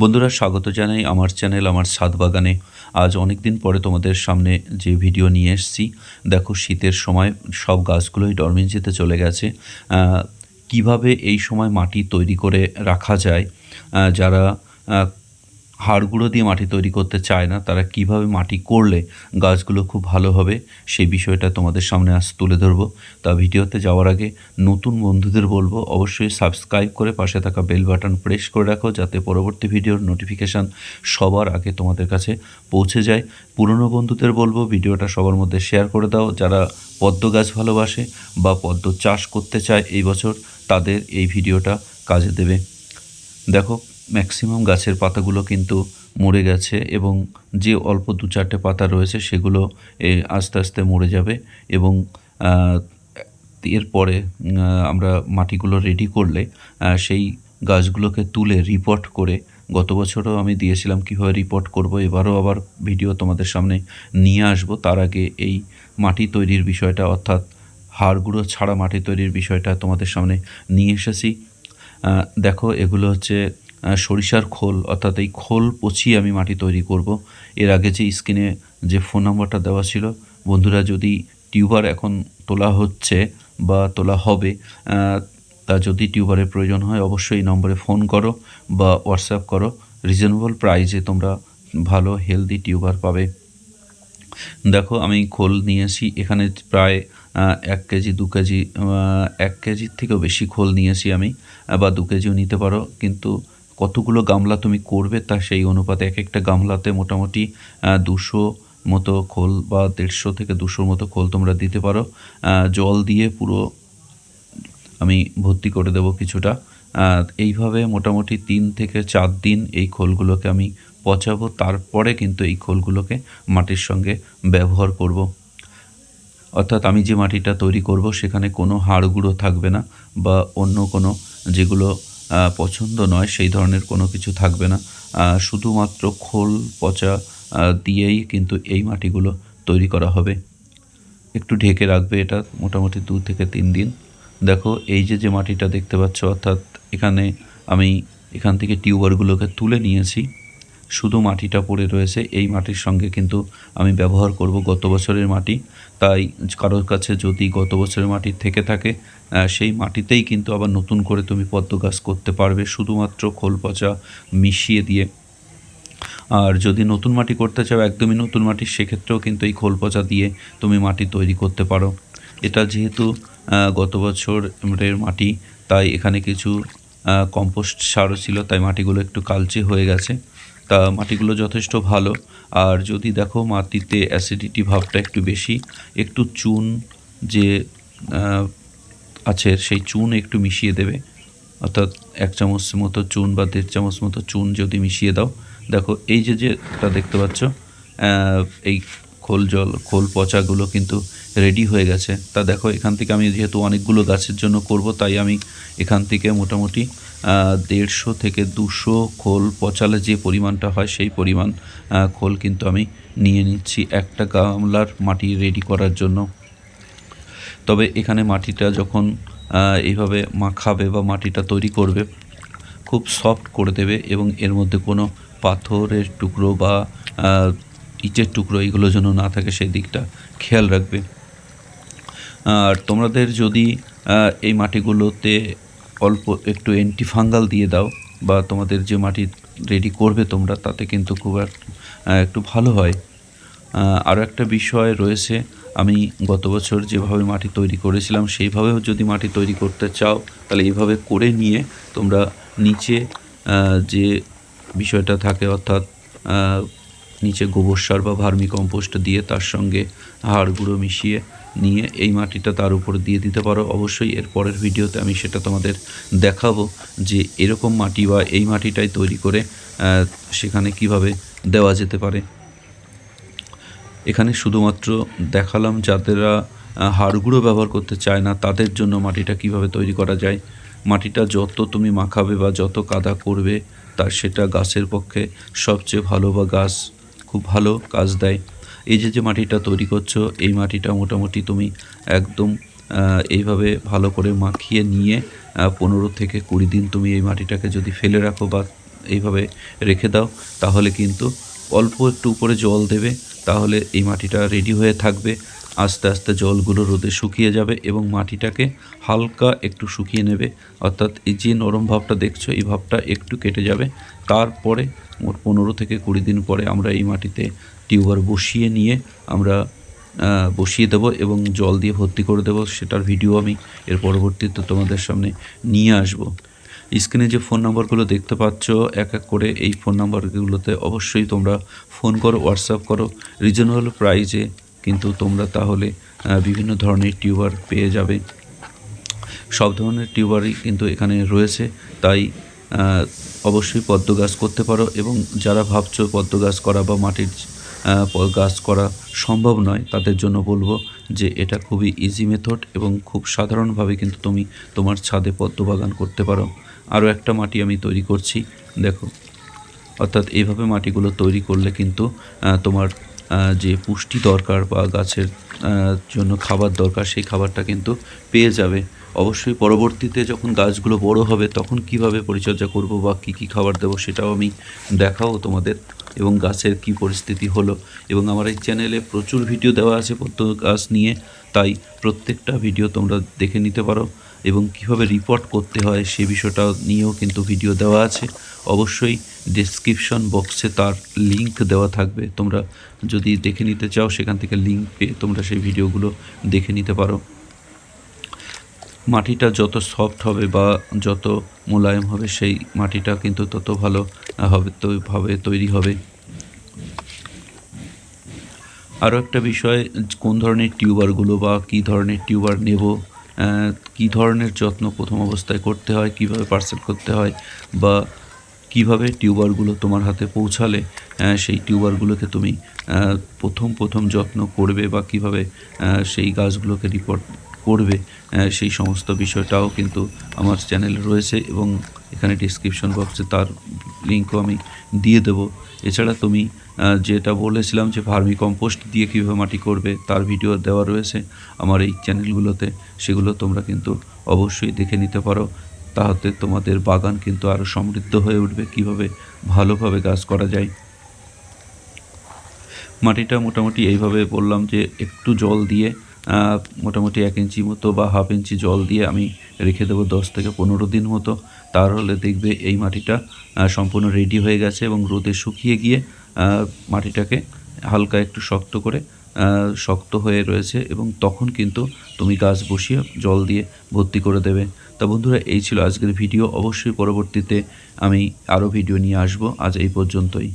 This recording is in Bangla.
বন্ধুরা, স্বাগত জানাই আমার চ্যানেল, আমার ছাদ বাগানে আজ অনেক দিন পরে তোমাদের সামনে যে ভিডিও নিয়ে এসেছি, দেখো শীতের সময় সব গাছগুলোই ডরমেন্সিতে চলে গেছে। কীভাবে এই সময় মাটি তৈরি করে রাখা যায় যারা হাড় গুঁড়ো দিয়ে মাটি তৈরি করতে চায় না, তারা কীভাবে মাটি করলে গাছগুলো খুব ভালো হবে, সেই বিষয়টা তোমাদের সামনে আজ তুলে ধরবো। তা ভিডিওতে যাওয়ার আগে নতুন বন্ধুদের বলব, অবশ্যই সাবস্ক্রাইব করে পাশে থাকা বেল বাটন প্রেস করে রাখো, যাতে পরবর্তী ভিডিওর নোটিফিকেশান সবার আগে তোমাদের কাছে পৌঁছে যায়। পুরনো বন্ধুদের বলব, ভিডিওটা সবার মধ্যে শেয়ার করে দাও। যারা পদ্ম গাছ ভালোবাসে বা পদ্ম চাষ করতে চায় এই বছর, তাদের এই ভিডিওটা কাজে দেবে। দেখো ম্যাক্সিমাম গাছের পাতাগুলো কিন্তু মরে গেছে এবং যে অল্প দু চারটে পাতা রয়েছে সেগুলো আস্তে আস্তে মরে যাবে এবং এরপরে আমরা মাটিগুলো রেডি করলে সেই গাছগুলোকে তুলে রিপোর্ট করে, গত বছরও আমি দিয়েছিলাম কীভাবে রিপোর্ট করব, এবারও আবার ভিডিও তোমাদের সামনে নিয়ে আসব। তার আগে এই মাটি তৈরির বিষয়টা অর্থাৎ হাড়গুঁড়ো ছাড়া মাটি তৈরির বিষয়টা তোমাদের সামনে নিয়ে এসেছি। দেখো, এগুলো হচ্ছে সরিষার খোল, অর্থাৎ এই খোল পচিয়ে আমি মাটি তৈরি করব। এর আগে যে স্ক্রিনে যে ফোন নাম্বারটা দেওয়া ছিল, বন্ধুরা যদি টিউবার এখন তোলা হচ্ছে বা তোলা হবে তা যদি টিউবারের প্রয়োজন হয়, অবশ্যই এই নম্বরে ফোন করো বা হোয়াটসঅ্যাপ করো। রিজনেবল প্রাইসে তোমরা ভালো, হেলদি টিউবার পাবে। দেখো, আমি খোল নিয়েছি এখানে প্রায় এক কেজি, দু কেজি এক কেজির থেকেও বেশি খোল নিয়েছি আমি, বা দু কেজিও নিতে পারো। কিন্তু কতগুলো গামলা তুমি করবে তা সেই অনুপাতে এক একটা গামলাতে মোটামুটি দুশো মতো খোল বা দেড়শো থেকে দুশোর মতো খোল তোমরা দিতে পারো। জল দিয়ে পুরো আমি ভর্তি করে দেবো কিছুটা। এইভাবে মোটামুটি তিন থেকে চার দিন এই খোলগুলোকে আমি পচাবো। তারপরে কিন্তু এই খোলগুলোকে মাটির সঙ্গে ব্যবহার করব। অর্থাৎ আমি যে মাটিটা তৈরি করব সেখানে কোনো হাড়গুঁড়ো থাকবে না বা অন্য কোনো যেগুলো পছন্দ নয়, সেই ধরনের কোনো কিছু থাকবে না। শুধুমাত্র খোল পচা দিয়েই কিন্তু এই মাটিগুলো তৈরি করা হবে। একটু ঢেকে রাখবে এটা মোটামুটি দু থেকে তিন দিন। দেখো, এই যে যে মাটিটা দেখতে পাচ্ছ, অর্থাৎ এখানে আমি এখান থেকে টিউবারগুলোকে তুলে নিয়েছি। শুধু মাটিটা পড়ে রয়েছে, এই মাটির সঙ্গে কিন্তু আমি ব্যবহার করব গত বছরের মাটি। তাই কারোর কাছে যদি গত বছরের মাটি থেকে থাকে সেই মাটিতেই কিন্তু আবার নতুন করে তুমি পদ্ম গাছ করতে পারবে, শুধুমাত্র খোল পচা মিশিয়ে দিয়ে। আর যদি নতুন মাটি করতে চাও, একদমই নতুন মাটি, সেক্ষেত্রেও কিন্তু এই খোল পচা দিয়ে তুমি মাটি তৈরি করতে পারো। এটা যেহেতু গত বছরের মাটি, তাই এখানে কিছু কম্পোস্ট সারও ছিল, তাই মাটিগুলো একটু কালচে হয়ে গেছে। তা মাটিগুলো যথেষ্ট ভালো। আর যদি দেখো মাটিতে অ্যাসিডিটি ভাবটা একটু বেশি, একটু চুন যে আছে সেই চুন একটু মিশিয়ে দেবে। অর্থাৎ এক চামচ মতো চুন বা দেড় চামচ মতো চুন যদি মিশিয়ে দাও। দেখো এই যে যেটা দেখতে পাচ্ছ এই খোল জল, খোল পচাগুলো কিন্তু রেডি হয়ে গেছে। তা দেখো এখান থেকে আমি যেহেতু অনেকগুলো গাছের জন্য করব, তাই আমি এখান থেকে মোটামুটি দেড়শো থেকে দুশো খোল পচালে যে পরিমাণটা হয় সেই পরিমাণ খোল কিন্তু আমি নিয়ে নিচ্ছি একটা গামলার মাটি রেডি করার জন্য। তবে এখানে মাটিটা যখন এইভাবে মাখাবে বা মাটিটা তৈরি করবে, খুব সফট করে দেবে এবং এর মধ্যে কোনো পাথরের টুকরো বা ইটের টুকরো এগুলো যেন না থাকে সেই দিকটা খেয়াল রাখবে। আর তোমাদের যদি এই মাটিগুলোতে অল্প একটু অ্যান্টিফাঙ্গাল দিয়ে দাও বা তোমাদের যে মাটি রেডি করবে তোমরা, তাতে কিন্তু খুব এক- একটু ভালো হয়। আরও একটা বিষয় রয়েছে, আমি গত বছর যেভাবে মাটি তৈরি করেছিলাম, সেইভাবেও যদি মাটি তৈরি করতে চাও, তাহলে এইভাবে করে নিয়ে তোমরা নিচে যে বিষয়টা থাকে অর্থাৎ নিচে গোবর সার বা ভার্মি কম্পোস্ট দিয়ে তার সঙ্গে হাড় গুঁড়ো মিশিয়ে নিয়ে এই মাটিটা তার উপর দিয়ে দিতে পারো। অবশ্যই এর পরের ভিডিওতে আমি সেটা তোমাদের দেখাবো যে এরকম মাটি বা এই মাটিটাই তৈরি করে সেখানে কীভাবে দেওয়া যেতে পারে। এখানে শুধুমাত্র দেখালাম যাদেরা আহ, হাড়গুঁড়ো ব্যবহার করতে চায় না তাদের জন্য মাটিটা কীভাবে তৈরি করা যায়। মাটিটা যত তুমি মাখাবে বা যত কাদা করবে তার সেটা গাছের পক্ষে সবচেয়ে ভালো বা গাছ খুব ভালো কাজ দেয়। এই যে যে মাটিটা তৈরি করছ, এই মাটিটা মোটামুটি তুমি একদম এইভাবে ভালো করে মাখিয়ে নিয়ে পনেরো থেকে কুড়ি দিন তুমি এই মাটিটাকে যদি ফেলে রাখো বা এইভাবে রেখে দাও, তাহলে কিন্তু অল্প একটু উপরে জল দেবে, তাহলে এই মাটিটা রেডি হয়ে থাকবে। আস্তে আস্তে জলগুলো রোদে শুকিয়ে যাবে এবং মাটিটাকে হালকা একটু শুকিয়ে নেবে। অর্থাৎ এই যে নরম ভাবটা দেখছ, এই ভাবটা একটু কেটে যাবে। তারপরে মোট পনেরো থেকে কুড়ি দিন পরে আমরা এই মাটিতে টিউবার বসিয়ে নিয়ে আমরা বসিয়ে দেবো এবং জল দিয়ে ভর্তি করে দেবো। সেটার ভিডিও আমি এর পরবর্তীতে তোমাদের সামনে নিয়ে আসব। স্ক্রিনে যে ফোন নাম্বারগুলো দেখতে পাচ্ছ, এক এক করে এই ফোন নাম্বারগুলোতে অবশ্যই তোমরা ফোন করো, হোয়াটসঅ্যাপ করো। রিজনেবল প্রাইজে কিন্তু তোমরা তাহলে বিভিন্ন ধরনের টিউবার পেয়ে যাবে। সব ধরনের টিউবারই কিন্তু এখানে রয়েছে। তাই অবশ্যই পদ্ম গাছ করতে পারো এবং যারা ভাবছ পদ্ম গাছ করা বা মাটির গাছ করা সম্ভব নয়, তাদের জন্য বলব যে এটা খুবই ইজি মেথড এবং খুব সাধারণভাবে কিন্তু তুমি তোমার ছাদে পদ্ম বাগান করতে পারো। আরও একটা মাটি আমি তৈরি করছি, দেখো। অর্থাৎ এইভাবে মাটিগুলো তৈরি করলে কিন্তু তোমার যে পুষ্টি দরকার বা গাছের জন্য খাবার দরকার, সেই খাবারটা কিন্তু পেয়ে যাবে। অবশ্যই পরবর্তীতে যখন গাছগুলো বড় হবে তখন কীভাবে পরিচর্যা করব বা কী কী খাবার দেবো সেটাও আমি দেখাও তোমাদের এবং গাছের কি পরিস্থিতি হলো। এবং আমার এই চ্যানেলে প্রচুর ভিডিও দেওয়া আছে প্রত্যেক গাছ নিয়ে, তাই প্রত্যেকটা ভিডিও তোমরা দেখে নিতে পারো এবং কীভাবে রিপোর্ট করতে হয় সে বিষয়টা নিয়েও কিন্তু ভিডিও দেওয়া আছে। অবশ্যই ডেসক্রিপশন বক্সে তার লিংক দেওয়া থাকবে। তোমরা যদি দেখে নিতে চাও, সেখান থেকে লিংক পেয়ে তোমরা সেই ভিডিওগুলো দেখে নিতে পারো। মাটিটা যত সফট হবে বা যত মোলায়েম হবে, সেই মাটিটা কিন্তু তত ভালো হবে, তো ভাবে তৈরি হবে। আরও একটা বিষয়, কোন ধরনের টিউবারগুলো বা কী ধরনের টিউবার নেব কী ধরনের যত্ন প্রথম অবস্থায় করতে হয়, কীভাবে পার্সেল করতে হয়, বা কীভাবে টিউবারগুলো তোমার হাতে পৌঁছালে সেই টিউবারগুলোকে তুমি প্রথম প্রথম যত্ন করবে বা কীভাবে সেই গাছগুলোকে রিপোর্ট করবে সেই সমস্ত বিষয়টাও কিন্তু আমার চ্যানেলে রয়েছে এবং এখানে ডিসক্রিপশন বক্সে তার লিঙ্কও আমি দিয়ে দেবো। এছাড়া তুমি যেটা বলেছিলাম যে ভার্মি কম্পোস্ট দিয়ে কীভাবে মাটি করবে, তার ভিডিও দেওয়া রয়েছে আমার এই চ্যানেলগুলোতে সেগুলো তোমরা কিন্তু অবশ্যই দেখে নিতে পারো। তাহলে তোমাদের বাগান কিন্তু আরও সমৃদ্ধ হয়ে উঠবে, কীভাবে ভালোভাবে গাছ করা যায়। মাটিটা মোটামুটি এইভাবে বললাম যে একটু জল দিয়ে মোটামুটি এক ইঞ্চি মতো বা হাফ ইঞ্চি জল দিয়ে আমি রেখে দেবো দশ থেকে পনেরো দিন মতো। তাহলে দেখবে এই মাটিটা সম্পূর্ণ রেডি হয়ে গেছে এবং রোদে শুকিয়ে গিয়ে মাটিটাকে হালকা একটু শক্ত করে শক্ত হয়ে রয়েছে এবং তখন কিন্তু তুমি গাছ বসিয়ে জল দিয়ে ভর্তি করে দেবে। তা বন্ধুরা, এই ছিল আজকের ভিডিও। অবশ্যই পরবর্তীতে আমি আরও ভিডিও নিয়ে আসব। আজ এই পর্যন্তই।